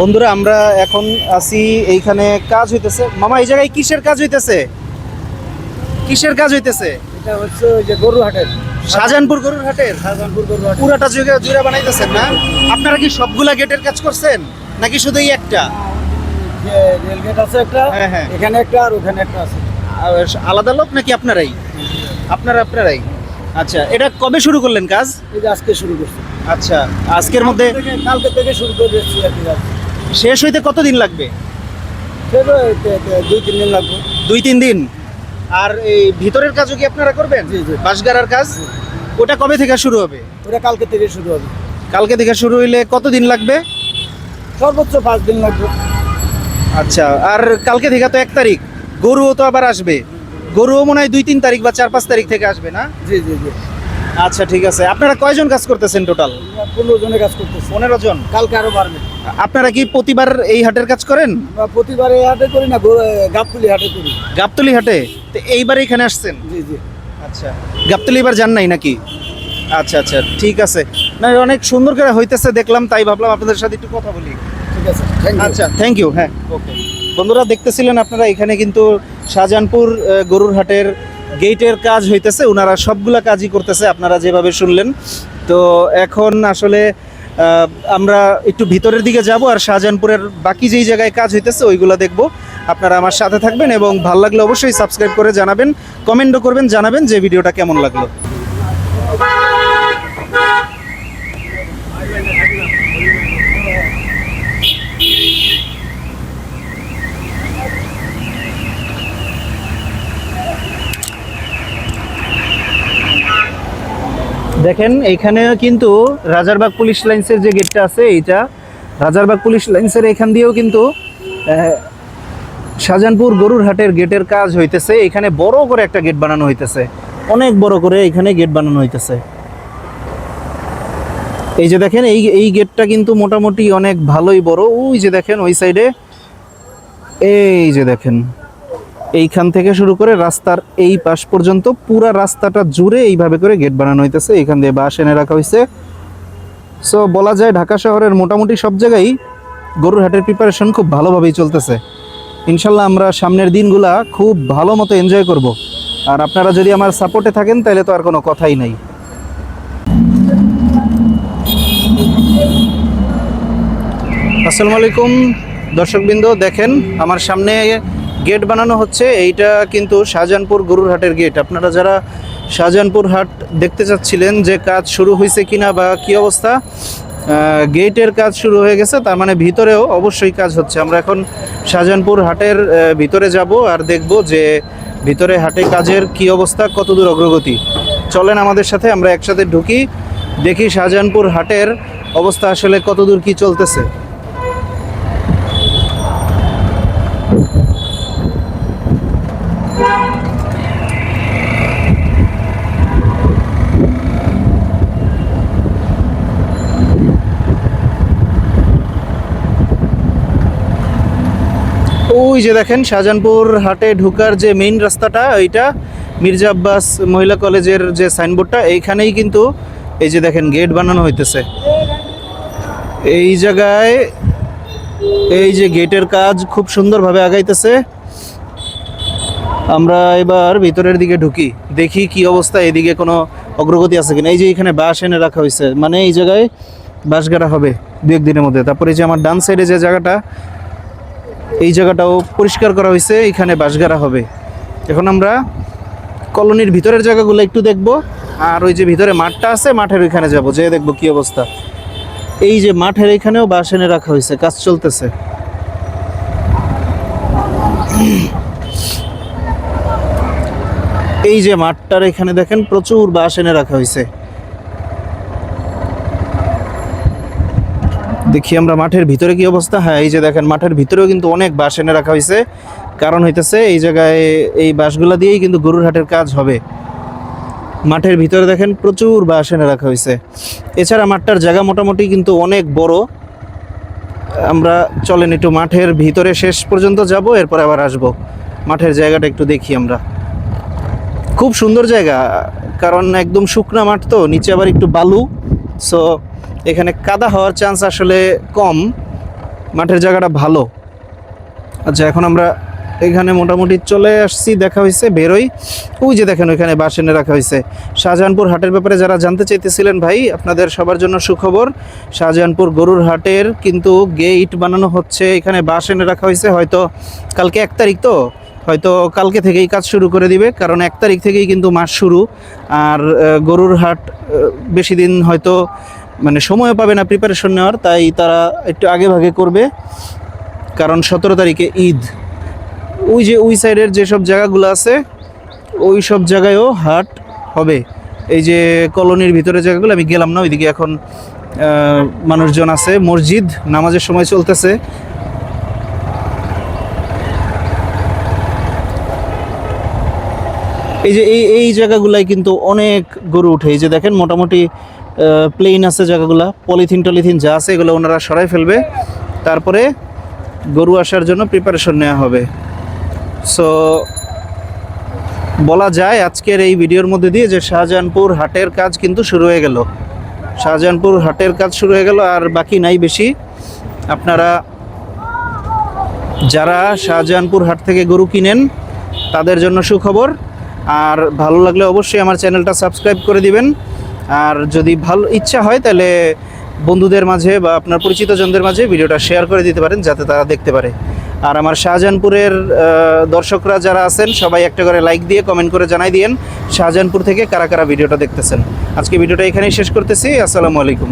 বন্ধুরা আমরা এখন আছি এইখানে কাজ হইতেছে। মামা এই জায়গায় কিসের কাজ হইতেছে? কিসের কাজ হইতেছে? এটা হচ্ছে ওই যে গরু হাটের। শাহজাহানপুর গরুর হাটের? শাহজাহানপুর গরু হাট পুরাটা জুড়ে জুড়ে বানাইতেছেন না? আপনারা কি সবগুলা গেটের কাজ করছেন? নাকি শুধু এই একটা? যে রেলগেট আছে একটা হ্যাঁ, হ্যাঁ। এখানে একটা আর ওখানে একটা আছে। আলাদা লোক নাকি আপনারাই? আপনারা আপনারাই? আচ্ছা এটা কবে শুরু করলেন কাজ? এই যে আজকে শুরু করছি। আচ্ছা আজকের মধ্যে কালকে থেকে শুরু করে দিচ্ছি আর কি। শেষ হইতে কতদিন লাগবে? দুই তিন দিন লাগবে। দুই তিন দিন। আর এই ভিতরের কাজও কি আপনারা করবেন? জি, জি। বাঁশগাড়ার কাজ? ওটা কবে থেকে শুরু হবে? ওটা কালকে থেকে শুরু হবে। কালকে থেকে শুরু হইলে কতদিন লাগবে? সর্বোচ্চ পাঁচ দিন লাগবে। আচ্ছা আর কালকে থেকে তো এক তারিখ। গরুও তো আবার আসবে। গরুও মনে হয় দুই তিন তারিখ বা চার পাঁচ তারিখ থেকে আসবে না? জি জি জি। আচ্ছা ঠিক আছে। আপনারা কয়জন কাজ করতেছেন টোটাল পনেরো জনের কাজ করতেছি। পনেরো জন? কালকে আরও বাড়বে। আপনারা কি প্রতিবার এই হাটের কাজ করেন? আমরা এই হাটে করি না গাবতুলি হাটে করি। গাবতলি হাটে? তো এইবার এখানে আসছেন? জি জি। আচ্ছা। গাবতলি এবার যান নাই নাকি? আচ্ছা আচ্ছা ঠিক আছে। না অনেক সুন্দর করে হইতেছে দেখলাম তাই ভাবলাম আপনাদের সাথে একটু কথা বলি। ঠিক আছে আচ্ছা থ্যাংক ইউ হ্যাঁ। ওকে বন্ধুরা দেখতেছিলেন আপনারা এখানে কিন্তু শাহজাহানপুর গরুর হাটের গেটের কাজ হইতেছে ওনারা সবগুলা কাজই করতেছে আপনারা যেভাবে শুনলেন। তো এখন আসলে আমরা একটু ভিতরের দিকে যাব আর শাহজাহানপুরের বাকি যেই জায়গায় কাজ হইতেছে, ওইগুলো দেখব। আপনারা আমার সাথে থাকবেন এবং ভালো লাগলে অবশ্যই সাবস্ক্রাইব করে জানাবেন, কমেন্টও করবেন, জানাবেন যে ভিডিওটা কেমন লাগল। দেখেন, এইখানে কিন্তু রাজারবাগ পুলিশ লাইন্সের যে গেটটা আছে, এইটা রাজারবাগ পুলিশ লাইন্সের এখান দিয়েও কিন্তু শাহজাহানপুর গরুর হাটের গেটের কাজ হইতেছে। এখানে বড় করে একটা গেট বানানো হইতেছে। অনেক বড় করে এখানে গেট বানানো হইতেছে। এই যে দেখেন, এই এই গেটটা কিন্তু মোটামুটি অনেক ভালোই বড়। ওই যে দেখেন, ওই সাইডে, এই যে দেখেন এইখান থেকে শুরু করে রাস্তার এই পাশ পর্যন্ত পুরা রাস্তাটা জুড়ে এইভাবে করে গেট বানানো হইতেছে। এখান দিয়ে বাস এনে রাখা হয়েছে সো বলা যায় ঢাকা শহরের মোটামুটি সব জায়গায় গরুর হাটের প্রিপারেশন খুব ভালোভাবেই চলতেছে। ইনশাল্লাহ আমরা সামনের দিনগুলা খুব ভালো মতো এনজয় করব। আর আপনারা যদি আমার সাপোর্টে থাকেন, তাহলে তো আর কোনো কথাই নাই। আসসালামু আলাইকুম। দর্শকবৃন্দ, দেখেন, আমার সামনে গেট বানানো হচ্ছে, এইটা কিন্তু শাহজাহানপুর গরুর হাটের গেট। আপনারা যারা শাহজাহানপুর হাট দেখতে চাচ্ছিলেন যে কাজ শুরু হয়েছে কিনা বা কি অবস্থা গেটের কাজ শুরু হয়ে গেছে, তার মানে ভিতরেও অবশ্যই কাজ হচ্ছে। আমরা এখন শাহজাহানপুর হাটের ভিতরে যাব আর দেখব যে ভিতরে হাটে কাজের কি অবস্থা, কতদূর অগ্রগতি। চলেন আমাদের সাথে, আমরা একসাথে ঢুকি, দেখি শাহজাহানপুর হাটের অবস্থা আসলে কতদূর কি চলতেছে। ওই যে দেখেন, শাহজাহানপুর হাটে ঢুকার যে মেইন রাস্তাটা এইটা মির্জা আব্বাস মহিলা কলেজের যে সাইনবোর্ডটা এইখানেই কিন্তু এই যে দেখেন গেট বানানো হইতেছে। এই জায়গায় এই যে গেটের কাজ খুব সুন্দরভাবে আগাইতেছে। আমরা এবার ভিতরের দিকে ঢুকি, দেখি কি অবস্থা, এদিকে কোনো অগ্রগতি আছে কিনা। এই যে এখানে বাঁশ এনে রাখা হয়েছে মানে এই জায়গায় বাঁশ গাড়া হবে দু একদিনের মধ্যে। তারপরে যে আমার ডান সাইডে যে জায়গাটা এই জায়গাটাও পরিষ্কার করা হয়েছে, এখানে বাঁশগাড়া হবে। এখন আমরা কলোনির ভিতরের জায়গাগুলো একটু দেখব, আর ওই যে ভিতরে মাঠটা আছে, মাঠের ওইখানে যাব যে দেখব কি অবস্থা। এই যে মাঠের এখানেও বাঁশ এনে রাখা হয়েছে, কাজ চলতেছে। এই যে মাঠটার এখানে দেখেন, প্রচুর বাঁশ এনে রাখা হয়েছে। দেখি আমরা মাঠের ভিতরে কি অবস্থা। হ্যাঁ এই যে দেখেন, মাঠের ভিতরেও কিন্তু অনেক বাঁশ এনে রাখা হয়েছে। কারণ হইতেছে, এই জায়গায় এই বাঁশগুলা দিয়েই কিন্তু গরুর হাটের কাজ হবে। মাঠের ভিতরে দেখেন, প্রচুর বাঁশ এনে রাখা হয়েছে। এছাড়া মাঠটার জায়গা মোটামুটি কিন্তু অনেক বড়। আমরা চলেন একটু মাঠের ভিতরে শেষ পর্যন্ত যাব, এরপর আবার আসব। মাঠের জায়গাটা একটু দেখি আমরা। খুব সুন্দর জায়গা, কারণ একদম শুকনা মাঠ তো, নিচে আবার একটু বালু। সো এখানে কাদা হওয়ার চান্স আসলে কম। মাঠের জায়গাটা ভালো। আচ্ছা এখন আমরা এখানে মোটামুটি চলে আসছি, দেখা হয়েছে, বেরোই। ওই যে দেখেন, ওইখানে বাস এনে রাখা হয়েছে। শাহজাহানপুর হাটের ব্যাপারে যারা জানতে চাইতেছিলেন ভাই, আপনাদের সবার জন্য সুখবর, শাহজাহানপুর গরুর হাটের কিন্তু গেট বানানো হচ্ছে। এখানে বাস এনে রাখা হয়েছে, হয়তো কালকে এক তারিখ তো? হয়তো কালকে থেকেই কাজ শুরু করে দিবে, কারণ এক তারিখ থেকেই কিন্তু মাস শুরু। আর গরুর হাট বেশি দিন হয়তো মানে সময় পাবে না প্রিপারেশন নেওয়ার, তাই তারা একটু আগে ভাগে করবে। কারণ সতেরো তারিখে ঈদ। ওই যে ওই সাইডের যেসব জায়গাগুলো আছে, ওই সব জায়গায়ও হাট হবে। এই যে কলোনির ভিতরে জায়গাগুলো, আমি গেলাম না, ওইদিকে এখন মানুষজন আছে। মসজিদ, নামাজের সময় চলতেছে। এই যে এই এই জায়গাগুলাই কিন্তু অনেক গরু উঠে। এই যে দেখেন, মোটামুটি প্লেন আছে জায়গাগুলো পলিথিন টলিথিন যা আছে এগুলো ওনারা সরাই ফেলবে। তারপরে গরু আসার জন্য প্রিপারেশন নেওয়া হবে। সো বলা যায় আজকের এই ভিডিওর মধ্যে দিয়ে যে শাহজাহানপুর হাটের কাজ কিন্তু শুরু হয়ে গেল। শাহজাহানপুর হাটের কাজ শুরু হয়ে গেল, আর বাকি নাই বেশি। আপনারা যারা শাহজাহানপুর হাট থেকে গরু কিনেন, তাদের জন্য সুখবর। আর ভালো লাগলে অবশ্যই আমার চ্যানেলটা সাবস্ক্রাইব করে দিবেন। আর যদি ভালো ইচ্ছা হয়, তাহলে বন্ধুদের মাঝে বা আপনার পরিচিত জনদের মাঝে ভিডিওটা শেয়ার করে দিতে পারেন, যাতে তারা দেখতে পারে। আর আমার শাহজাহানপুরের দর্শকরা যারা আছেন, সবাই একটা করে লাইক দিয়ে কমেন্ট করে জানাই দিয়েন, শাহজাহানপুর থেকে কারা কারা ভিডিওটা দেখতেছেন। আজকে ভিডিওটা এখানেই শেষ করতেছি, আসসালামু আলাইকুম।